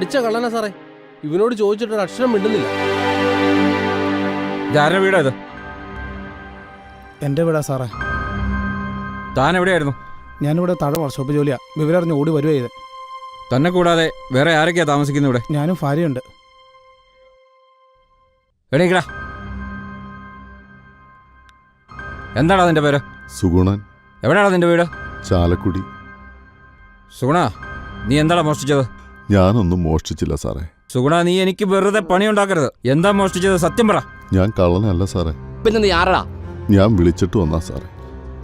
പഠിച്ച കള്ളന സാറേ. ഇവനോട് ചോദിച്ചിട്ട് ഒരു അക്ഷരം മിണ്ടുന്നില്ല. ഇതാരുടെ വീടാ ഇത്. എന്റെ വീടാ സാറേ. താൻ എവിടെയായിരുന്നു? ഞാനിവിടെ താഴെ വർക്ക്ഷോപ്പ് ജോലിയാ. വിവരറിഞ്ഞ് ഓടി വരുവാ ചെയ്ത് തന്നെ കൂടാതെ വേറെ ആരൊക്കെയാ താമസിക്കുന്നത് ഇവിടെ? ഞാനും ഭാര്യയുണ്ട്. എണീക്കടാ എന്താടാ നിന്റെ പേര്? സുഗുണൻ. എവിടെയാടാ നിന്റെ വീട്? ചാലക്കുടി. സുഗുണ നീ എന്താടാ മോഷ്ടിച്ചത്? ഞാനൊന്നും മോഷ്ടിച്ചില്ല സാറേ. സുഗുണ നീ എനിക്ക് വെറുതെ പണി ഉണ്ടാക്കരുത് എന്താ മോഷ്ടിച്ചത്? സത്യം പറ. ഞാൻ കള്ളനല്ല സാറേ. പിന്നെ നീ ആരടാ ഞാൻ വിളിച്ചിട്ട് വന്നാ സാറേ.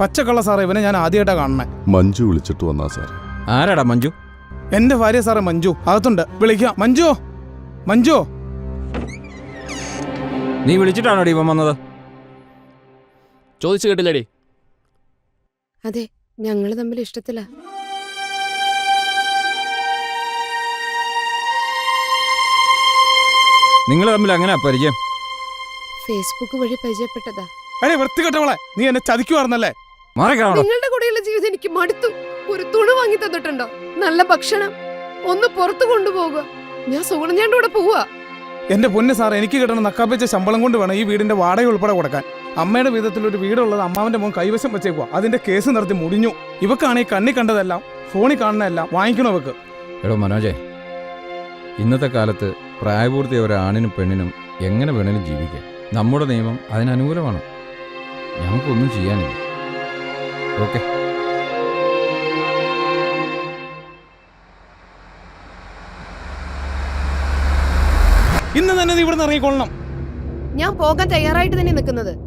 പച്ചക്കള്ള സാറേ ഇവനെ ഞാൻ ആദ്യമായിട്ടാ കാണണേ മഞ്ജു വിളിച്ചിട്ട് വന്നാ സാറേ. ആരാടാ മഞ്ജു? എന്റെ ഭാര്യ സാറേ മഞ്ജു. അകത്തുണ്ട്. വിളിക്കാം. മഞ്ജു! മഞ്ജു! നീ വിളിച്ചിട്ടാണോ ഇവൻ വന്നത്? ചോദിച്ചു കേട്ടില്ലേ അതെ ഞങ്ങൾ തമ്മിൽ ഇഷ്ടത്തില. നിങ്ങൾ തമ്മിൽ അങ്ങനെ പരിചയം? ഫേസ്ബുക്ക് വഴി പരിചയപ്പെട്ടതാ. അടേ വൃത്തികെട്ടവളെ നീ എന്നെ ചതിക്കുവാർന്നല്ലേ നിങ്ങളുടെ കൂടെയുള്ള ജീവിതം എനിക്ക് മടുത്തു. ഒരു തുണി വാങ്ങി തന്നിട്ടുണ്ടോ? നല്ല ഭക്ഷണം. ഒന്ന് പുറത്തു കൊണ്ടുപോകുക ഞാൻ സുഗുണഞ്ഞാണ്ട് കൂടെ പോവാ എന്റെ പൊന്ന് സാർ എനിക്ക് കിട്ടണ നക്കാപ്പിച്ച ശമ്പളം കൊണ്ട് വേണം ഈ വീടിന്റെ വാടക ഉൾപ്പെടെ കൊടുക്കാൻ. അമ്മയുടെ വിധത്തിൽ ഒരു വീടുള്ളത് അമ്മാവന്റെ മോൻ കൈവശം വെച്ചേക്കുക അതിന്റെ കേസ് നടത്തി മുടിഞ്ഞു. ഇവക്കാണ് ഈ കണ്ണി കണ്ടതെല്ലാം ഫോണിൽ കാണുന്നതെല്ലാം വാങ്ങിക്കണോ ഇവക്ക്? എടോ മനോജേ ഇന്നത്തെ കാലത്ത് പ്രായപൂർത്തിയ ഒരാണിനും ആണിനും പെണ്ണിനും എങ്ങനെ വേണേലും ജീവിക്കാം. നമ്മുടെ നിയമം അതിനനുകൂലമാണ്. ഞങ്ങൾക്കൊന്നും ചെയ്യാനില്ല. ഓക്കെ. ഇന്ന് തന്നെ നീ ഇവിടെ നിന്ന് ഇറങ്ങിക്കൊള്ളണം. ഞാൻ പോകാൻ തയ്യാറായിട്ട് തന്നെ നിൽക്കുന്നത്.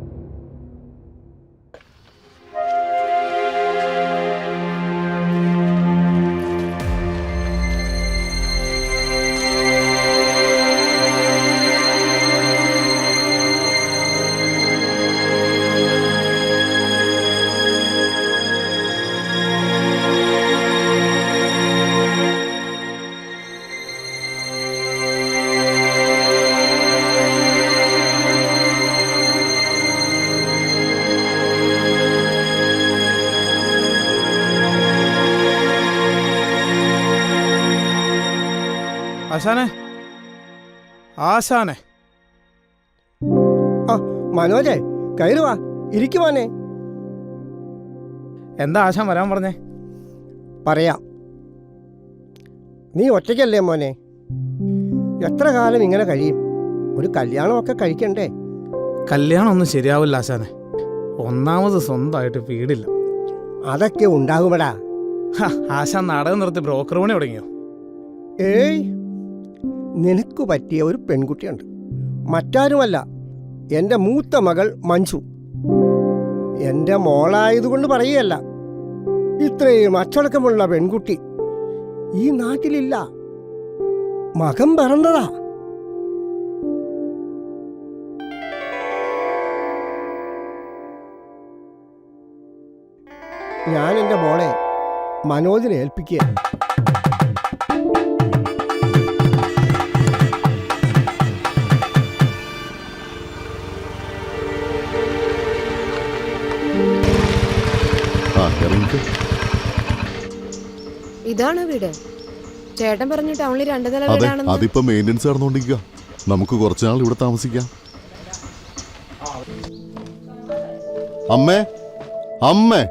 ആശാനെ? ആശാനെ. മനോജെ കയറുവാ ഇരിക്കുവാനെ എന്താ ആശാൻ വരാൻ പറഞ്ഞേ? പറയാം. നീ ഒറ്റയ്ക്കല്ലേ മോനെ? എത്ര കാലം ഇങ്ങനെ കഴിയും? ഒരു കല്യാണമൊക്കെ കഴിക്കണ്ടേ? കല്യാണം ഒന്നും ശരിയാവില്ല ആശാനെ. ഒന്നാമത് സ്വന്തമായിട്ട് വീടില്ല. അതൊക്കെ ഉണ്ടാകുമടാ. ഹ, ആശാൻ നാടകം നിർത്തി ബ്രോക്കർ പണി തുടങ്ങിയോ? ഏയ് നിനക്ക് പറ്റിയ ഒരു പെൺകുട്ടിയുണ്ട്. മറ്റാരുമല്ല എന്റെ മൂത്ത മകൾ മഞ്ജു. എന്റെ മോളായതുകൊണ്ട് പറയുകയല്ല ഇത്രയും അച്ചടക്കമുള്ള പെൺകുട്ടി ഈ നാട്ടിലില്ല. മകം പറന്നതാ. ഞാൻ എന്റെ മോളെ മനോജിനെ ഏൽപ്പിക്കുക ഇതാണോ വീട്. ചേട്ടൻ പറഞ്ഞു ടൗണിൽ രണ്ടു നില അതെ വീടാണെന്ന്. അതിപ്പോ മെയിന്റെനൻസ് നടന്നുകൊണ്ടിരിക്കുക നമുക്ക് കുറച്ചുനാൾ ഇവിടെ താമസിക്കാം. അമ്മേ അമ്മേ.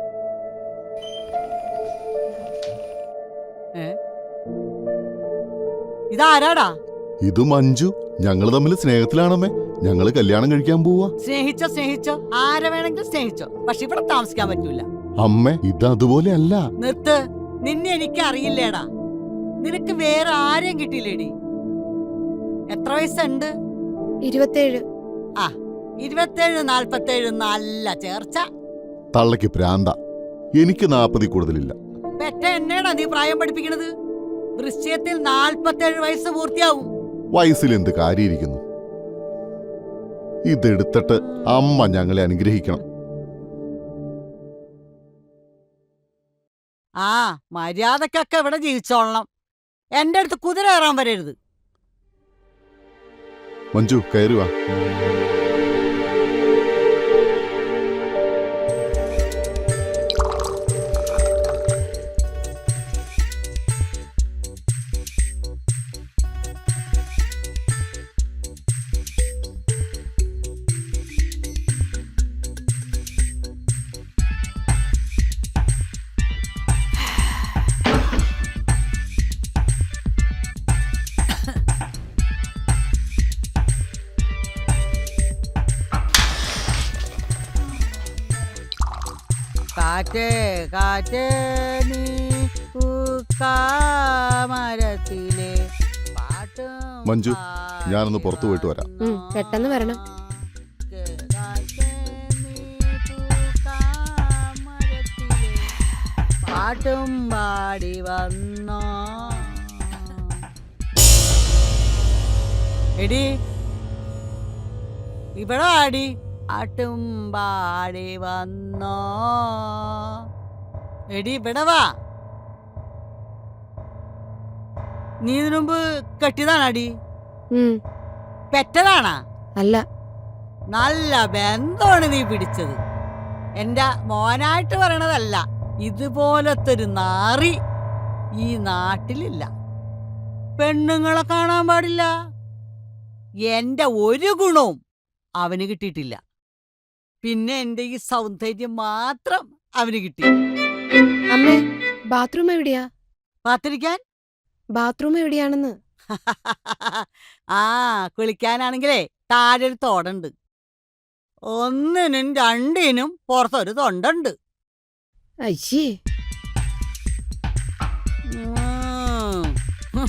ഇതാരാടാ? ഇത് മഞ്ജു. ഞങ്ങൾ തമ്മിൽ സ്നേഹത്തിലാണമ്മേ. ഞങ്ങൾ കല്യാണം കഴിക്കാൻ പോവാ. സ്നേഹിച്ചോ സ്നേഹിച്ചോ? ആരെ വേണമെങ്കിലും സ്നേഹിച്ചോ. പക്ഷെ ഇവിടെ താമസിക്കാൻ പറ്റൂല. അമ്മേ ഇത് അതുപോലെ അല്ല. നിർത്ത്. നിന്നെ എനിക്ക് അറിയില്ലേടാ നിനക്ക് വേറെ ആരെയും കിട്ടിയില്ലേടി? എത്ര വയസ്സുണ്ട്? ഇരുപത്തേഴ്. ആ ഇരുപത്തേഴ് നാൽപ്പത്തേഴ് നല്ല ചേർച്ച. തള്ളക്ക് പ്രാന്ത. എനിക്ക് നാപ്പതി കൂടുതലില്ല. പെറ്റ എന്നേടാ നീ പ്രായം പഠിപ്പിക്കണത്? വൃശ്ചയത്തിൽ നാൽപ്പത്തേഴ് വയസ്സ് പൂർത്തിയാവും. വയസ്സിൽ എന്ത് കാര്യയിരിക്കുന്നു ഇതെടുത്തിട്ട് അമ്മ ഞങ്ങളെ അനുഗ്രഹിക്കണം. ആ മര്യാദക്കൊക്കെ ഇവിടെ ജീവിച്ചോളണം. എന്റെ അടുത്ത് കുതിര കയറാൻ വരരുത്. മഞ്ജു കയറുക കാറ്റേ കാറ്റേ നീ പാട്ടും മഞ്ജു, ഞാനൊന്ന് പുറത്തു പോയിട്ട് വരാം. പെട്ടെന്ന് വരണം. പാട്ടും പാടി വന്നോ എടി ഇവിടെ ആടി ആട്ടും പാടി വന്നോ എടി ഇവിടെ വാ. നീ ഇതിനു മുമ്പ് കെട്ടിയതാണാടി? ഉം, പെറ്റതാണാ? അല്ല. നല്ല ബന്ധമാണ് നീ പിടിച്ചത്. എന്റെ മോനായിട്ട് പറയണതല്ല ഇതുപോലത്തെ ഒരു നാറി ഈ നാട്ടിലില്ല. പെണ്ണുങ്ങളെ കാണാൻ പാടില്ല. എന്റെ ഒരു ഗുണവും അവന് കിട്ടിയിട്ടില്ല. പിന്നെ എന്റെ ഈ സൗന്ദര്യം മാത്രം അവന് കിട്ടി. അമ്മേ ബാത്റൂം എവിടെയാ? പാത്തിരിക്കാൻ ബാത്റൂം എവിടെയാണെന്ന്? ആ കുളിക്കാനാണെങ്കിലേ താഴെ ഒരു തോടുണ്ട്. ഒന്നിനും രണ്ടിനും പുറത്തൊരു തൊണ്ടുണ്ട്. അയ്യേ. ഉം.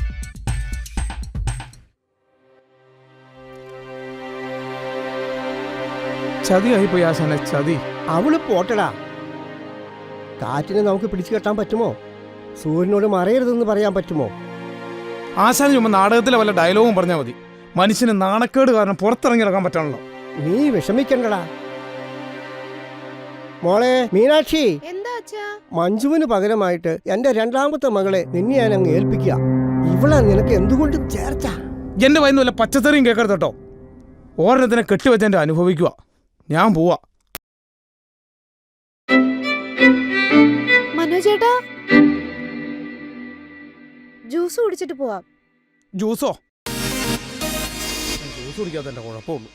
ചതിയായി പോയി ആശാനെ ചതി. അവൾ പോട്ടടാ. കാറ്റിനെ നമുക്ക് പിടിച്ചു കെട്ടാൻ പറ്റുമോ? സൂര്യനോട് മറയരുതെന്ന് പറയാൻ പറ്റുമോ? ആശാന് ചുമ്മാ നാടകത്തിലെ വല്ല ഡയലോഗും പറഞ്ഞാൽ മതി. മനുഷ്യന് നാണക്കേട് കാരണം പുറത്തിറങ്ങി ഇറങ്ങാൻ പറ്റണല്ലോ. നീ വിഷമിക്കണ്ടടാ. മോളെ മീനാക്ഷി. എന്താ അച്ഛാ? മഞ്ജുവിന് പകരമായിട്ട് എന്റെ രണ്ടാമത്തെ മകളെ നിന്നെ ഞാൻ അങ്ങ് ഏൽപ്പിക്കുക. ഇവളെ നിനക്ക് എന്തുകൊണ്ടും ചേർച്ച. എന്റെ വയന്ന് വല്ല പച്ചത്തറിയും കേൾക്കരുത് കേട്ടോ. ഓരോരുത്തനെ കെട്ടിവെച്ചെന്റെ അനുഭവിക്കുക. ഞാൻ പോവാ. മനോജേട്ടാ ജ്യൂസ് കുടിച്ചിട്ട് പോവാം. ജ്യൂസോ? ജ്യൂസ് കുടിക്കാത്തതിന്റെ കുഴപ്പമുള്ളൂ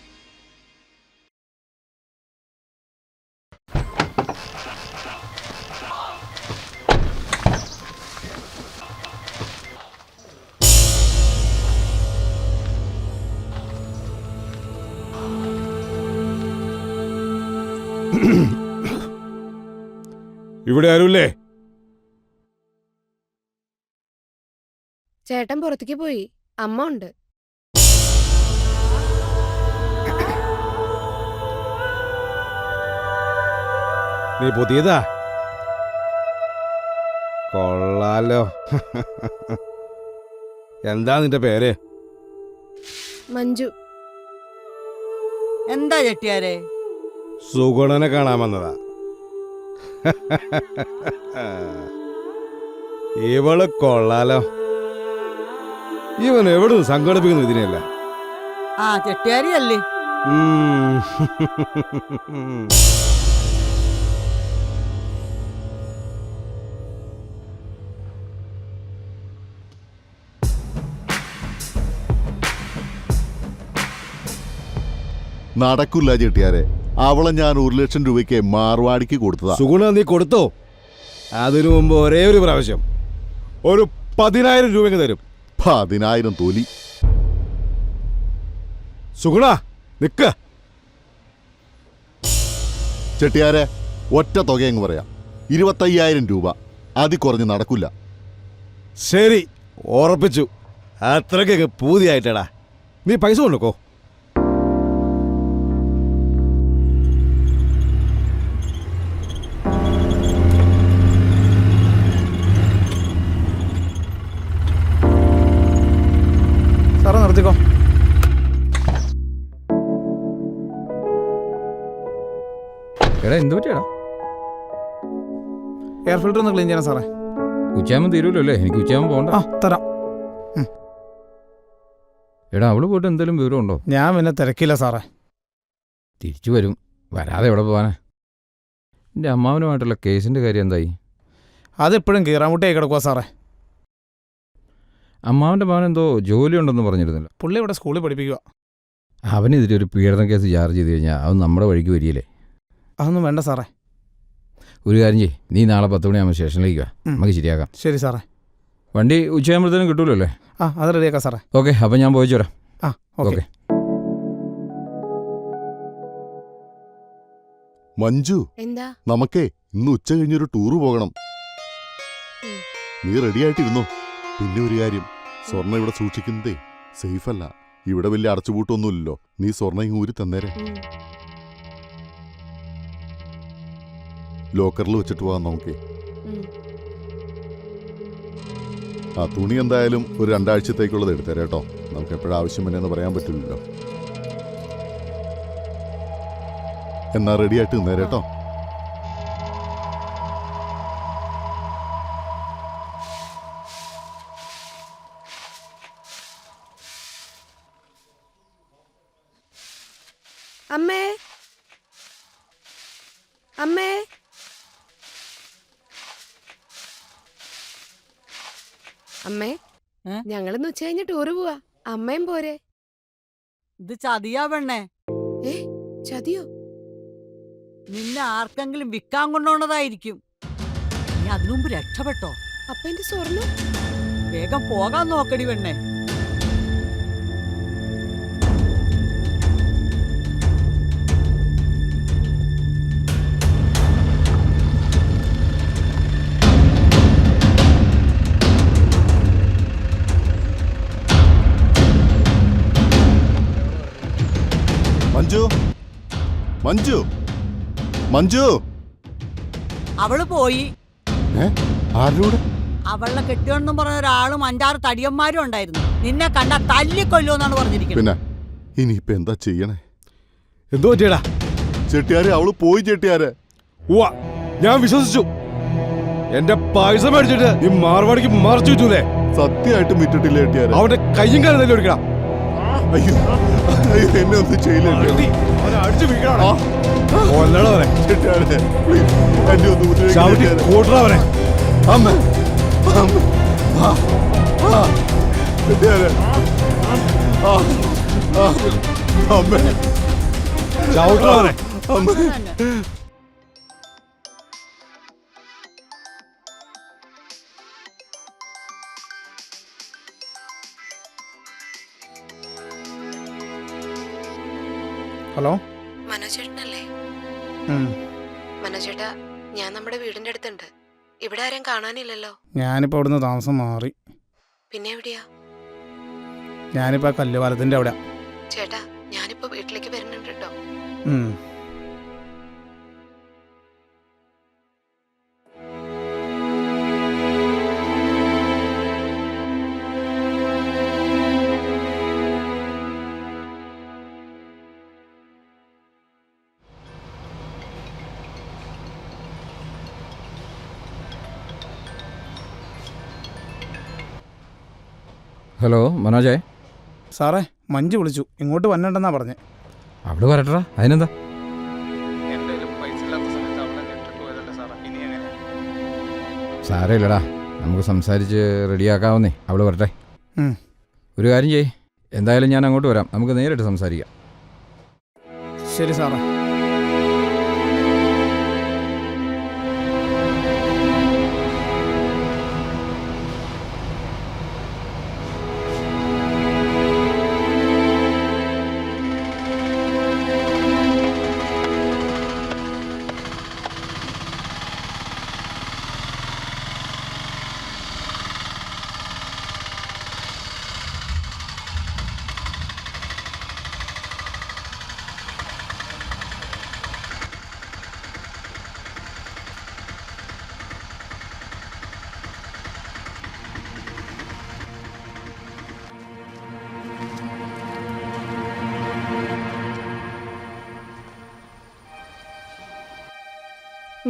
ഇവിടെ ആരുമില്ലേ? ചേട്ടൻ പുറത്തേക്ക് പോയി. അമ്മ ഉണ്ട്. നീ പുതിയതാ? കൊള്ളാലോ. എന്താ നിന്റെ പേര്? മഞ്ജു. എന്താ ചെട്ടിയാരെ? സുഗുണനെ കാണാൻ വന്നതാ. ഇവൾ കൊള്ളാലോ. ഇവൻ എവിടെ സംഘടിപ്പിക്കുന്നു ഇതിനെയല്ല. ആ കെട്ടിയാരിയല്ലേ. നടക്കില്ല ചെട്ടിയാരെ. അവളെ ഞാൻ ഒരു ലക്ഷം രൂപയ്ക്ക് മാർവാടിക്ക് കൊടുത്തതാ. സുഗുണ നീ കൊടുത്തോ? അതിനു മുമ്പ് ഒരേ ഒരു പ്രാവശ്യം ഒരു പതിനായിരം രൂപ തരും. പതിനായിരം തൊലി. സുഗുണ നിക്ക. ചെട്ടിയാരെ ഒറ്റ തുകയങ്ങ് പറയാം. ഇരുപത്തയ്യായിരം രൂപ. അതി കുറഞ്ഞ് നടക്കില്ല ശരി ഉറപ്പിച്ചു. അത്രക്കൊക്കെ പൂതിയായിട്ടടാ. നീ പൈസ കൊണ്ടുക്കോ എന്ത് പറ്റിയാടാ? എയർ ഫിൽറ്റർ ഒന്ന് ക്ലീൻ ചെയ്യണം സാറേ. ഉച്ചയാകുമ്പോൾ തീരുമല്ലോ അല്ലേ എനിക്ക് ഉച്ചയാകുമ്പോൾ പോകണ്ട ആ തരാം. എടാ അവൾ പോയിട്ട് എന്തെങ്കിലും വിവരം ഉണ്ടോ ഞാൻ പിന്നെ തിരക്കില്ല സാറേ. തിരിച്ചു വരും. വരാതെ എവിടെ പോവാനാ? എന്റെ അമ്മാവനുമായിട്ടുള്ള കേസിന്റെ കാര്യം എന്തായി? അതെപ്പോഴും കീറാമുട്ടിയായി കിടക്കുക സാറേ. അമ്മാവന്റെ മകൻ എന്തോ ജോലി ഉണ്ടെന്ന് പറഞ്ഞിരുന്നല്ലോ. പുള്ളി ഇവിടെ സ്കൂളിൽ പഠിപ്പിക്കുക അവനെതിരെ ഒരു പീഡന കേസ് ചാർജ് ചെയ്ത് കഴിഞ്ഞാൽ അത് നമ്മുടെ വഴിക്ക് വരികയില്ലേ? അതൊന്നും വേണ്ട സാറേ. ഒരു കാര്യം ചെയ്യ്. നീ നാളെ പത്ത് മണിയാകുമ്പോൾ സ്റ്റേഷനിലേക്ക് വാ. നമുക്ക് ശരിയാക്കാം. ശരി സാറേ. വണ്ടി ഉച്ചയാകുമ്പോഴത്തേനും കിട്ടൂലോ അല്ലേ ആ അത് റെഡിയാക്കാം സാറേ. ഓക്കെ അപ്പം ഞാൻ പോയിച്ചു വരാം. ആ ഓക്കെ. ഓക്കെ. മഞ്ജു എന്താ? നമുക്കേ ഇന്ന് ഉച്ച കഴിഞ്ഞൊരു ടൂറ് പോകണം. നീ റെഡി ആയിട്ടിരുന്നോ? പിന്നെ ഒരു കാര്യം സ്വർണ ഇവിടെ സൂക്ഷിക്കുന്നതേ സേഫ് അല്ല. ഇവിടെ വലിയ അടച്ചുപൂട്ടൊന്നുമില്ലല്ലോ. നീ സ്വർണ ഇങ്ങ് ഊരി തന്നേരെ. ലോക്കറിൽ വെച്ചിട്ട് പോകാം നോക്കേ ആ തുണി എന്തായാലും ഒരു രണ്ടാഴ്ചത്തേക്കുള്ളത് എടുത്തേരെ കേട്ടോ. നമുക്ക് എപ്പോഴും ആവശ്യം വന്നെന്ന് പറയാൻ പറ്റില്ലല്ലോ. എന്നാ റെഡി ആയിട്ട് നിന്നേരെ കേട്ടോ. ഉച്ച കഴിഞ്ഞ് ടൂറ് പോവാ. അമ്മയും പോരെ. ഇത് ചതിയാ പെണ്ണേ. ഏ? ചതിയോ? നിന്നെ ആർക്കെങ്കിലും വിൽക്കാൻ കൊണ്ടുപോണതായിരിക്കും നീ അതിനു മുമ്പ് രക്ഷപ്പെട്ടോ? അപ്പൊ എന്റെ സ്വർണം വേഗം പോകാൻ നോക്കടി പെണ്ണേ. മഞ്ജു? മഞ്ജു? മഞ്ജു? അവൾ പോയി. ആരുടെ അവളെ കെട്ടിയോണെന്നും പറഞ്ഞ ഒരാളും അഞ്ചാറ് തടിയന്മാരും ഉണ്ടായിരുന്നു. നിന്നെ കണ്ട തല്ലിക്കൊല്ലുമെന്നാണ് പറഞ്ഞിരിക്കുന്നത്. പിന്നെ ഇനിയിപ്പോ എന്താ ചെയ്യണേ? എന്തോ പറ്റിയടാ? ചെട്ടിയാരെ അവൾ പോയി ചെട്ടിയാരെ. ഉവ്വ ഞാൻ വിശ്വസിച്ചു. എന്റെ പായസം മേടിച്ചിട്ട് ഈ മാർവാടിക്ക് മറച്ചു വെച്ചൂലേ സത്യമായിട്ട് മിറ്റിട്ടില്ല ചെട്ടിയാരെ. അവന്റെ കയ്യും കാലം തന്നെ എടുക്കണം അയ്യോ അയ്യോ എന്നെ ഒന്നും ചെയ്യില്ലേ അടിച്ചു വീഴണം എന്നെ ഒന്ന് അവനെ. അമ്മ. അമ്മ. ആ, ആ, അമ്മ. ചവിട്ടണം അമ്മ. ഹലോ? മനോജേട്ടനല്ലേ. മനോജേട്ടാ ഞാൻ നമ്മുടെ വീടിന്റെ അടുത്തുണ്ട്. ഇവിടെ ആരും കാണാനില്ലല്ലോ. ഞാനിപ്പോ അവിടുന്ന് താമസം മാറി. പിന്നെ എവിടെയാ? ഞാനിപ്പോ കല്ലുവാലത്തിന്റെ കല്ലുപാലത്തിന്റെ അവിടെ ചേട്ടാ ഞാനിപ്പോ വീട്ടിലേക്ക് വരുന്നുണ്ട് കേട്ടോ. ഹലോ മനോജേ. സാറേ മഞ്ജു വിളിച്ചു. ഇങ്ങോട്ട് വന്നിട്ടെന്നാ പറഞ്ഞേ. അവിടെ വരട്ടാ അതിനെന്താ? സാരമില്ലടാ നമുക്ക് സംസാരിച്ച് റെഡിയാക്കാവുന്നേ. അവൾ വരട്ടെ. ഒരു കാര്യം ചെയ്യ്. എന്തായാലും ഞാൻ അങ്ങോട്ട് വരാം. നമുക്ക് നേരിട്ട് സംസാരിക്കാം. ശരി സാറേ.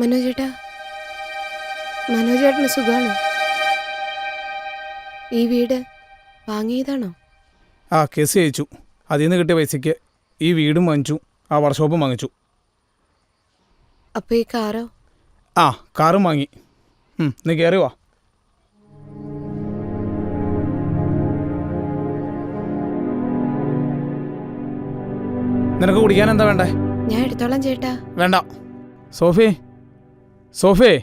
മനോജേട്ടാ മനോജേട്ടന് സുഖാണോ? ഈ വീട് വാങ്ങിയതാണോ? ആ കേസ് ജയിച്ചു അതിൽ നിന്ന് കിട്ടിയ പൈസക്ക് ഈ വീടും വാങ്ങിച്ചു. ആ വർക്ക്ഷോപ്പും വാങ്ങിച്ചു. അപ്പോൾ ഈ കാറോ? ആ കാറും വാങ്ങി. നീ കയറി വാ. നിനക്ക് കുടിക്കാൻ എന്താ വേണ്ടേ? ഞാൻ എടുത്തോളാം ചേട്ടാ. വേണ്ട. സോഫി സോഫി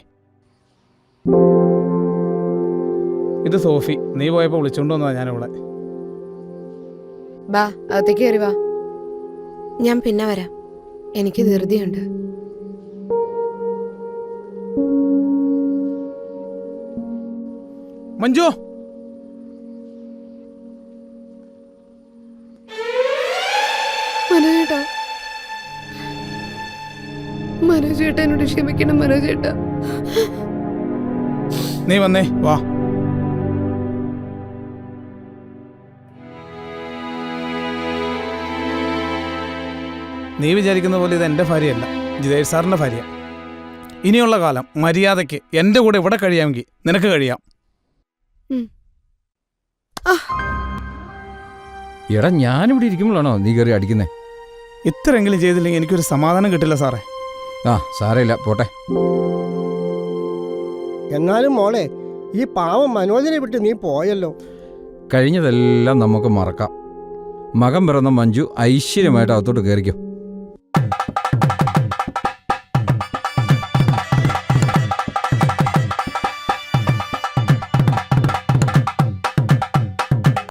ഇത് സോഫി. നീ പോയപ്പോൾ വിളിച്ചോണ്ട് വന്നതാ ഞാനിവിടെ. വാ. ഞാൻ പിന്നെ വരാം. എനിക്ക് ധൃതിയുണ്ട്. മഞ്ജു. എന്നോട് ക്ഷമിക്കണം മനോജേട്ടാ. നീ വന്നേ വാ. നീ വിചാരിക്കുന്ന പോലെ ഇത് എന്റെ ഭാര്യയല്ല ജിതേഷ് സാറിന്റെ ഭാര്യ. ഇനിയുള്ള കാലം മര്യാദയ്ക്ക് എന്റെ കൂടെ ഇവിടെ കഴിയാമെങ്കിൽ നിനക്ക് കഴിയാം. എടാ ഞാനിവിടെ ഇരിക്കുമ്പോഴാണോ നീ കയറി അടിക്കുന്നേ? ഇത്രയെങ്കിലും ചെയ്തില്ലെങ്കിൽ എനിക്കൊരു സമാധാനം കിട്ടില്ല സാറേ. ആ സാരമില്ല പോട്ടെ. എന്നാലും മോളെ ഈ പാവം മനോജിനെ വിട്ട് നീ പോയല്ലോ. കഴിഞ്ഞതെല്ലാം നമുക്ക് മറക്കാം. മകൻ പിറന്ന മഞ്ജു ഐശ്വര്യമായിട്ട് അകത്തോട്ട് കയറിക്കോ